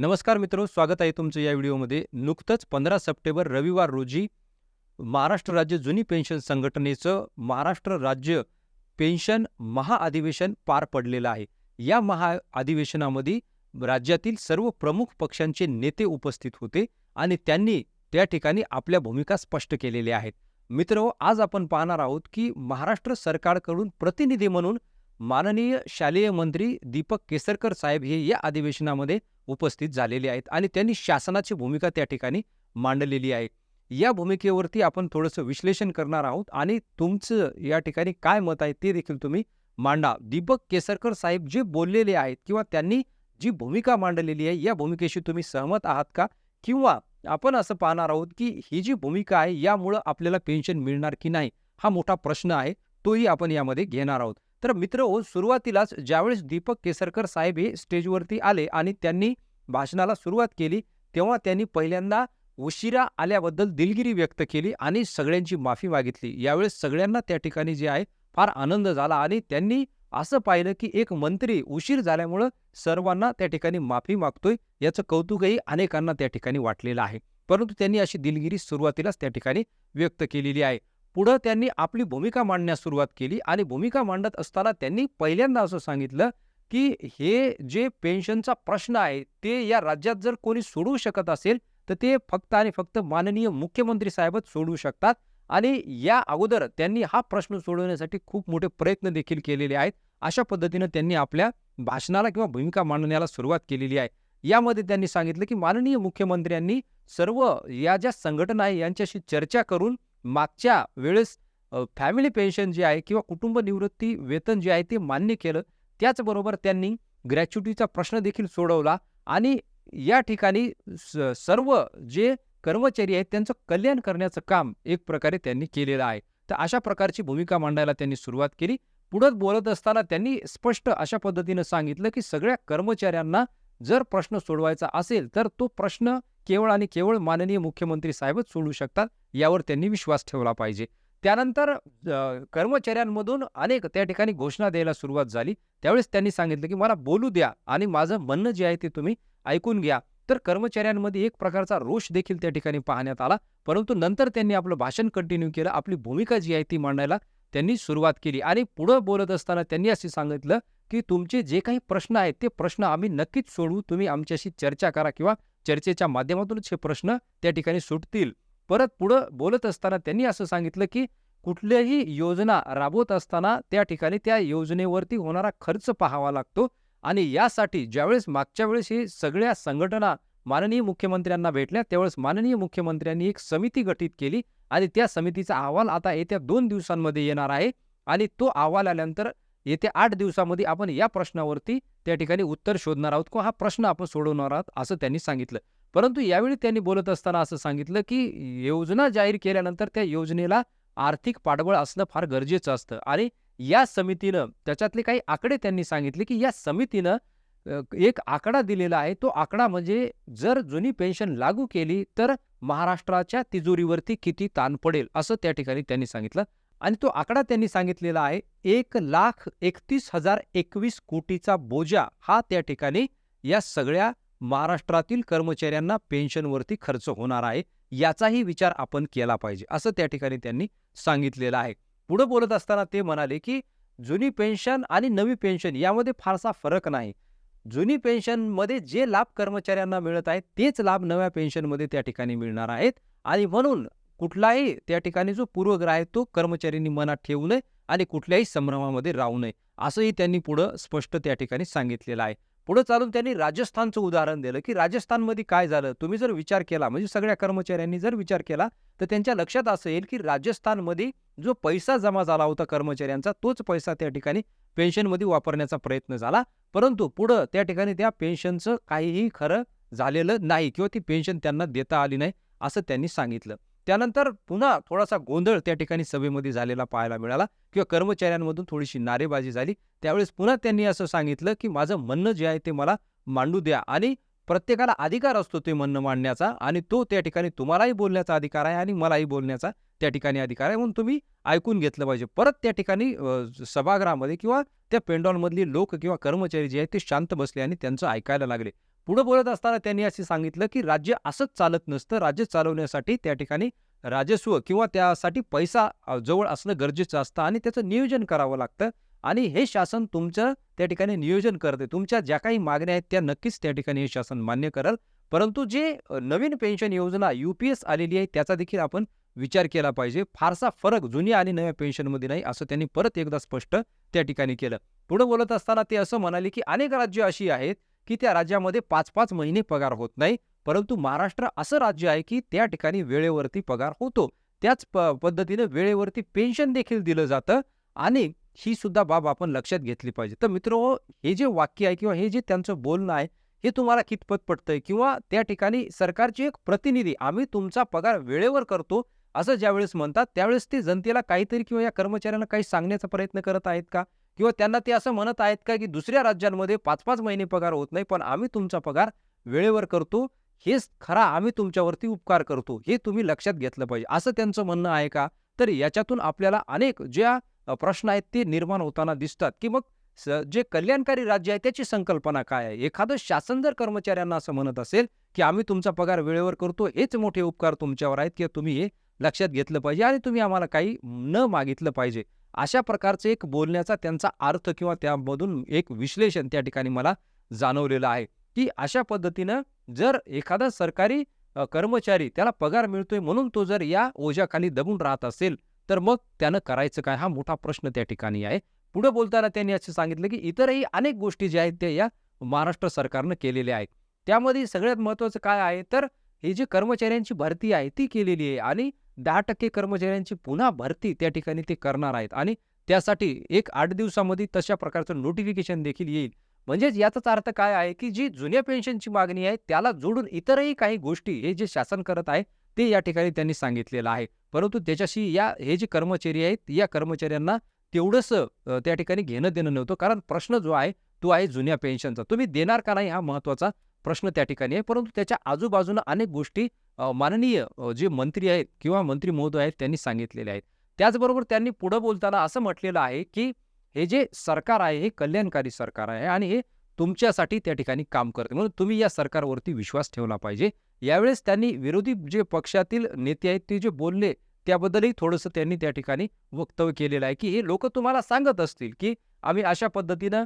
नमस्कार मित्र स्वागत आहे तुमचं या व्हिडिओमध्ये. नुकतंच पंधरा सप्टेंबर रविवार रोजी महाराष्ट्र राज्य जुनी पेन्शन संघटनेचं महाराष्ट्र राज्य पेन्शन महाअधिवेशन पार पडलेलं आहे. या महाअधिवेशनामध्ये राज्यातील सर्व प्रमुख पक्षांचे नेते उपस्थित होते आणि त्यांनी त्या ठिकाणी आपल्या भूमिका स्पष्ट केलेल्या आहेत. मित्र आज आपण पाहणार आहोत की महाराष्ट्र सरकारकडून प्रतिनिधी म्हणून माननीय शालेय मंत्री दीपक केसरकर साहेब हे या अधिवेशनामध्ये उपस्थित झालेले आहेत आणि त्यांनी शासनाची भूमिका त्या ठिकाणी मांडलेली आहे. या भूमिकेवरती आपण थोडंसं विश्लेषण करणार आहोत आणि तुमचं या ठिकाणी काय मत आहे ते देखील तुम्ही मांडा. दीपक केसरकर साहेब जे बोललेले आहेत किंवा त्यांनी जी भूमिका मांडलेली आहे या भूमिकेशी तुम्ही सहमत आहात का? किंवा आपण असं पाहणार आहोत की ही जी भूमिका आहे यामुळं आपल्याला पेन्शन मिळणार की नाही हा मोठा प्रश्न आहे तोही आपण यामध्ये घेणार आहोत. तर मित्र सुरुवातीलाच ज्यावेळेस दीपक केसरकर साहेब हे स्टेजवरती आले आणि त्यांनी भाषणाला सुरुवात केली तेव्हा त्यांनी पहिल्यांदा उशिरा आल्याबद्दल दिलगिरी व्यक्त केली आणि सगळ्यांची माफी मागितली. यावेळेस सगळ्यांना त्या ठिकाणी जे आहे फार आनंद झाला आणि त्यांनी असं पाहिलं की एक मंत्री उशीर झाल्यामुळं सर्वांना त्या ठिकाणी माफी मागतोय याचं कौतुकही अनेकांना त्या ठिकाणी वाटलेलं आहे. परंतु त्यांनी अशी दिलगिरी सुरुवातीलाच त्या ठिकाणी व्यक्त केलेली आहे. पुढं त्यांनी आपली भूमिका मांडण्यास सुरुवात केली आणि भूमिका मांडत असताना त्यांनी पहिल्यांदा असं सांगितलं की हे जे पेन्शनचा प्रश्न आहे ते या राज्यात जर कोणी सोडवू शकत असेल तर ते फक्त आणि फक्त माननीय मुख्यमंत्री साहेबच सोडवू शकतात. आणि या अगोदर त्यांनी हा प्रश्न सोडवण्यासाठी खूप मोठे प्रयत्न देखील केलेले आहेत. अशा पद्धतीनं त्यांनी आपल्या भाषणाला किंवा भूमिका मांडण्याला सुरुवात केलेली आहे. यामध्ये त्यांनी सांगितलं की माननीय मुख्यमंत्र्यांनी सर्व या ज्या संघटना आहे यांच्याशी चर्चा करून मागच्या वेळेस फॅमिली पेन्शन जे आहे किंवा कुटुंब निवृत्ती वेतन जे आहे ते मान्य केलं. त्याचबरोबर त्यांनी ग्रॅच्युटीचा प्रश्न देखील सोडवला आणि या ठिकाणी स सर्व जे कर्मचारी आहेत त्यांचं कल्याण करण्याचं काम एक प्रकारे त्यांनी केलेलं आहे. तर अशा प्रकारची भूमिका मांडायला त्यांनी सुरुवात केली. पुढत बोलत असताना त्यांनी स्पष्ट अशा पद्धतीनं सांगितलं की सगळ्या कर्मचाऱ्यांना जर प्रश्न सोडवायचा असेल तर तो प्रश्न केवळ आणि केवळ माननीय मुख्यमंत्री साहेबच सोडू शकतात यावर त्यांनी विश्वास ठेवला पाहिजे. त्यानंतर कर्मचाऱ्यांमधून अनेक त्या ठिकाणी घोषणा द्यायला सुरुवात झाली. त्यावेळेस त्यांनी सांगितलं की मला बोलू द्या आणि माझं म्हणणं जे आहे ते तुम्ही ऐकून घ्या. तर कर्मचाऱ्यांमध्ये एक प्रकारचा रोष देखील त्या ठिकाणी पाहण्यात आला. परंतु नंतर त्यांनी आपलं भाषण कंटिन्यू केलं. आपली भूमिका जी आहे ती मांडायला त्यांनी सुरुवात केली. आणि पुढं बोलत असताना त्यांनी असे सांगितलं की तुमचे जे काही प्रश्न आहेत ते प्रश्न आम्ही नक्कीच सोडवू. तुम्ही आमच्याशी चर्चा करा किंवा चर्चेच्या माध्यमातूनच हे प्रश्न त्या ठिकाणी सुटतील. परत पुढं बोलत असताना त्यांनी असं सांगितलं की कुठल्याही योजना राबवत असताना त्या ठिकाणी त्या योजनेवरती होणारा खर्च पाहावा लागतो आणि यासाठी ज्यावेळेस मागच्या वेळेस ही सगळ्या संघटना माननीय मुख्यमंत्र्यांना भेटल्या त्यावेळेस माननीय मुख्यमंत्र्यांनी एक समिती गठीत केली आणि त्या समितीचा अहवाल आता येत्या दोन दिवसांमध्ये येणार आहे आणि तो अहवाल आल्यानंतर येत्या आठ दिवसामध्ये आपण या प्रश्नावरती त्या ठिकाणी उत्तर शोधणार आहोत किंवा हा प्रश्न आपण सोडवणार आहोत असं त्यांनी सांगितलं. परंतु यावेळी त्यांनी बोलत असताना असं सांगितलं की योजना जाहीर केल्यानंतर त्या योजनेला आर्थिक पाठबळ असणं फार गरजेचं असतं. आणि या समितीनं त्याच्यातले काही आकडे त्यांनी सांगितले की या समितीनं एक आकडा दिलेला आहे. तो आकडा म्हणजे जर जुनी पेन्शन लागू केली तर महाराष्ट्राच्या तिजोरीवरती किती ताण पडेल असं त्या ठिकाणी त्यांनी सांगितलं. आणि तो आकडा त्यांनी सांगितलेला आहे एक लाख एकतीस हजार एकवीस कोटीचा बोजा हा त्या ठिकाणी या सगळ्या महाराष्ट्रातील कर्मचाऱ्यांना पेन्शनवरती खर्च होणार आहे याचाही विचार आपण केला पाहिजे असं त्या ठिकाणी त्यांनी सांगितलेलं आहे. पुढं बोलत असताना ते म्हणाले की जुनी पेन्शन आणि नवी पेन्शन यामध्ये फारसा फरक नाही. जुनी पेन्शनमध्ये जे लाभ कर्मचाऱ्यांना मिळत आहेत तेच लाभ नव्या पेन्शनमध्ये त्या ठिकाणी मिळणार आहेत आणि म्हणून कुठलाही त्या ठिकाणी जो पूर्वग्रह आहे तो कर्मचाऱ्यांनी मनात ठेवू नये आणि कुठल्याही संभ्रमामध्ये राहू नये. असंही त्यांनी पुढं स्पष्ट त्या ठिकाणी सांगितलेलं आहे. पुढं चालून त्यांनी राजस्थानचं उदाहरण दिलं की राजस्थानमध्ये काय झालं? तुम्ही जर विचार केला म्हणजे सगळ्या कर्मचाऱ्यांनी जर विचार केला तर त्यांच्या लक्षात असं येईल की राजस्थानमध्ये जो पैसा जमा झाला होता कर्मचाऱ्यांचा तोच पैसा त्या ठिकाणी पेन्शनमध्ये वापरण्याचा प्रयत्न झाला. परंतु पुढं त्या ठिकाणी त्या पेन्शनचं काहीही खरं झालेलं नाही किंवा ती पेन्शन त्यांना देता आली नाही असं त्यांनी सांगितलं. त्यानंतर पुन्हा थोडासा गोंधळ त्या ठिकाणी सभेमध्ये झालेला पाहायला मिळाला किंवा कर्मचाऱ्यांमधून थोडीशी नारेबाजी झाली. त्यावेळेस पुन्हा त्यांनी असं सांगितलं की माझं म्हणणं जे आहे ते मला मांडू द्या आणि प्रत्येकाला अधिकार असतो ते म्हणणं मांडण्याचा आणि तो त्या ठिकाणी तुम्हालाही बोलण्याचा अधिकार आहे आणि मलाही बोलण्याचा त्या ठिकाणी अधिकार आहे. म्हणून तुम्ही ऐकून घेतलं पाहिजे. परत त्या ठिकाणी सभागृहामध्ये किंवा त्या पेंडॉलमधली लोक किंवा कर्मचारी जे आहेत ते शांत बसले आणि त्यांचं ऐकायला लागले. पुढं बोलत असताना त्यांनी असे सांगितलं की राज्य असंच चालत नसतं. राज्य चालवण्यासाठी त्या ठिकाणी राजस्व किंवा त्यासाठी पैसा जवळ असणं गरजेचं असतं आणि त्याचं नियोजन करावं लागतं. आणि हे शासन तुमचं त्या ठिकाणी नियोजन करते. तुमच्या ज्या काही मागण्या आहेत त्या नक्कीच त्या ठिकाणी हे शासन मान्य करेल. परंतु जे नवीन पेन्शन योजना यू पी एस आलेली आहे त्याचा देखील आपण विचार केला पाहिजे. फारसा फरक जुन्या आणि नव्या पेन्शनमध्ये नाही असं त्यांनी परत एकदा स्पष्ट त्या ठिकाणी केलं. पुढे बोलत असताना ते असं म्हणाले की अनेक राज्य अशी आहेत की त्या राज्यामध्ये पाच पाच महिने पगार होत नाही. परंतु महाराष्ट्र असं राज्य आहे की त्या ठिकाणी वेळेवरती पगार होतो. त्याच प पद्धतीनं वेळेवरती पेन्शन देखील दिलं जातं आणि ही सुद्धा बाब आपण लक्षात घेतली पाहिजे. तर मित्र हे जे वाक्य आहे किंवा हे जे त्यांचं बोलणं आहे हे तुम्हाला कितपत पडतंय किंवा त्या ठिकाणी सरकारचे एक प्रतिनिधी आम्ही तुमचा पगार वेळेवर करतो असं ज्यावेळेस म्हणतात त्यावेळेस ते जनतेला काहीतरी किंवा या कर्मचाऱ्यांना काही सांगण्याचा प्रयत्न करत आहेत का? किंवा त्यांना ते असं म्हणत आहेत का की दुसऱ्या राज्यांमध्ये पाच पाच महिने पगार होत नाही पण आम्ही तुमचा पगार वेळेवर करतो. हेच खरा आम्ही तुमच्यावरती उपकार करतो. हे तुम्ही लक्षात घेतलं पाहिजे. असं त्यांचं म्हणणं आहे का? तर याच्यातून आपल्याला अनेक ज्या प्रश्न आहेत ते निर्माण होताना दिसतात. की मग स- जे कल्याणकारी राज्य आहे त्याची संकल्पना काय आहे? एखादं शासन जर कर्मचाऱ्यांना असं म्हणत असेल की आम्ही तुमचा पगार वेळेवर करतो हेच मोठे उपकार तुमच्यावर आहेत किंवा तुम्ही हे लक्षात घेतलं पाहिजे आणि तुम्ही आम्हाला काही न मागितलं पाहिजे. अशा प्रकारचं एक बोलण्याचा त्यांचा अर्थ किंवा त्यामधून एक विश्लेषण त्या ठिकाणी मला जाणवलेलं आहे. की अशा पद्धतीनं जर एखादा सरकारी कर्मचारी त्याला पगार मिळतोय म्हणून तो जर या ओझ्याखाली दबून राहत असेल तर मग त्यानं करायचं काय? हा मोठा प्रश्न त्या ठिकाणी आहे. पुढे बोलताना त्यांनी असं सांगितलं की इतरही अनेक गोष्टी ज्या आहेत त्या या महाराष्ट्र सरकारनं केलेल्या आहेत. त्यामध्ये सगळ्यात महत्त्वाचं काय आहे? तर हे जे कर्मचाऱ्यांची भरती आहे ती केलेली आहे. आणि दहा टक्के कर्मचाऱ्यांची पुन्हा भरती त्या ठिकाणी ते करणार आहेत. आणि त्यासाठी एक आठ दिवसामध्ये तशा प्रकारचं नोटिफिकेशन देखील येईल. म्हणजेच याचाच अर्थ काय आहे की जी जुन्या पेन्शनची मागणी आहे त्याला जोडून इतरही काही गोष्टी हे जे शासन करत आहे ते या ठिकाणी त्यांनी सांगितलेलं आहे. परंतु त्याच्याशी या हे जे कर्मचारी आहेत या कर्मचाऱ्यांना तेवढंसं त्या ठिकाणी घेणं देणं नव्हतं. कारण प्रश्न जो आहे तो आहे जुन्या पेन्शनचा. तुम्ही देणार का नाही हा महत्त्वाचा प्रश्न त्या ठिकाणी आहे. परंतु त्याच्या आजूबाजूनं अनेक गोष्टी माननीय जे मंत्री आहेत किंवा मंत्री महोदय आहेत त्यांनी सांगितलेले आहेत. त्याचबरोबर त्यांनी पुढं बोलताना असं म्हटलेलं आहे की हे जे सरकार आहे हे कल्याणकारी सरकार आहे आणि हे तुमच्यासाठी त्या ठिकाणी काम करते. म्हणून तुम्ही या सरकारवरती विश्वास ठेवला पाहिजे. यावेळेस त्यांनी विरोधी जे पक्षातील नेते आहेत ते जे बोलले त्याबद्दलही थोडंसं त्यांनी त्या ठिकाणी वक्तव्य केलेलं आहे की हे लोक तुम्हाला सांगत असतील की आम्ही अशा पद्धतीनं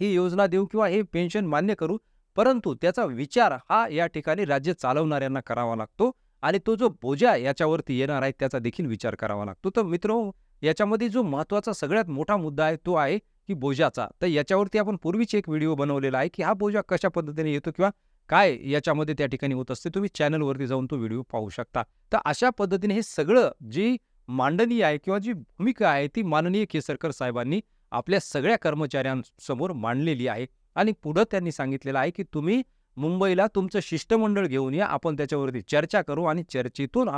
ही योजना देऊ किंवा हे पेन्शन मान्य करू परंतु त्याचा विचार हा या ठिकाणी राज्य चालवणाऱ्यांना करावा लागतो आणि तो जो बोजा याच्यावरती येणार आहे त्याचा देखील विचार करावा लागतो. तर मित्र याच्यामध्ये जो महत्त्वाचा सगळ्यात मोठा मुद्दा आहे तो आहे की बोजाचा. तर याच्यावरती आपण पूर्वीच एक व्हिडिओ बनवलेला आहे की हा बोजा कशा पद्धतीने येतो किंवा काय याच्यामध्ये त्या ठिकाणी होत असते तुम्ही चॅनलवरती जाऊन तो व्हिडिओ पाहू शकता. तर अशा पद्धतीने हे सगळं जी मांडणी आहे किंवा जी भूमिका आहे ती माननीय केसरकर साहेबांनी आपल्या सगळ्या कर्मचाऱ्यांसमोर मांडलेली आहे. आणि पुढं त्यांनी सांगितलेलं आहे की तुम्ही मुंबईला तुमचं शिष्टमंडळ घेऊन या आपण त्याच्यावरती चर्चा करू आणि चर्चेतून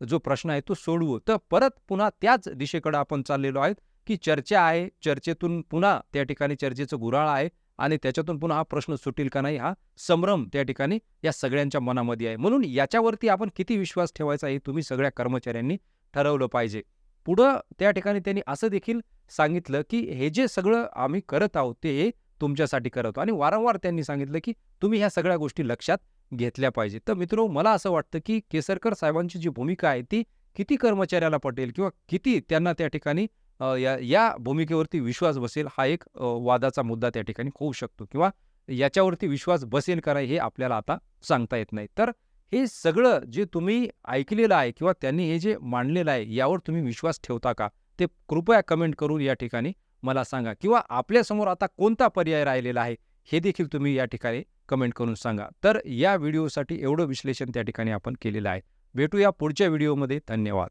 जो प्रश्न आहे तो सोडवू. तर परत पुन्हा त्याच दिशेकडे आपण चाललेलो आहेत की चर्चा आहे चर्चेतून पुन्हा त्या ठिकाणी चर्चेचं गुराळ आहे आणि त्याच्यातून पुन्हा हा प्रश्न सुटेल का नाही हा संभ्रम त्या ठिकाणी या सगळ्यांच्या मनामध्ये आहे. म्हणून याच्यावरती आपण किती विश्वास ठेवायचा हे तुम्ही सगळ्या कर्मचाऱ्यांनी ठरवलं पाहिजे. पुढं त्या ठिकाणी त्यांनी असं देखील सांगितलं की हे जे सगळं आम्ही करत आहोत ते तुमच्यासाठी करत आणि वारंवार त्यांनी सांगितलं की तुम्ही ह्या सगळ्या गोष्टी लक्षात घेतल्या पाहिजे तर मित्रो मला असं वाटतं की केसरकर साहेबांची जी भूमिका आहे ती किती कर्मचाऱ्याला पटेल किंवा किती त्यांना त्या ठिकाणी या या भूमिकेवरती विश्वास बसेल हा एक वादाचा मुद्दा त्या ठिकाणी होऊ शकतो किंवा याच्यावरती विश्वास बसेल का नाही हे आपल्याला आता सांगता येत नाही. तर हे सगळं जे तुम्ही ऐकलेलं आहे किंवा त्यांनी हे जे मांडलेलं आहे यावर तुम्ही विश्वास ठेवता का? ते कृपया कमेंट करून या ठिकाणी मला सांगा किंवा आपल्यासमोर आता कोणता पर्याय राहिलेला आहे हे देखील तुम्ही या ठिकाणी कमेंट करून सांगा. तर या व्हिडिओसाठी एवढं विश्लेषण त्या ठिकाणी आपण केलेलं आहे. भेटूया पुढच्या व्हिडिओमध्ये. धन्यवाद.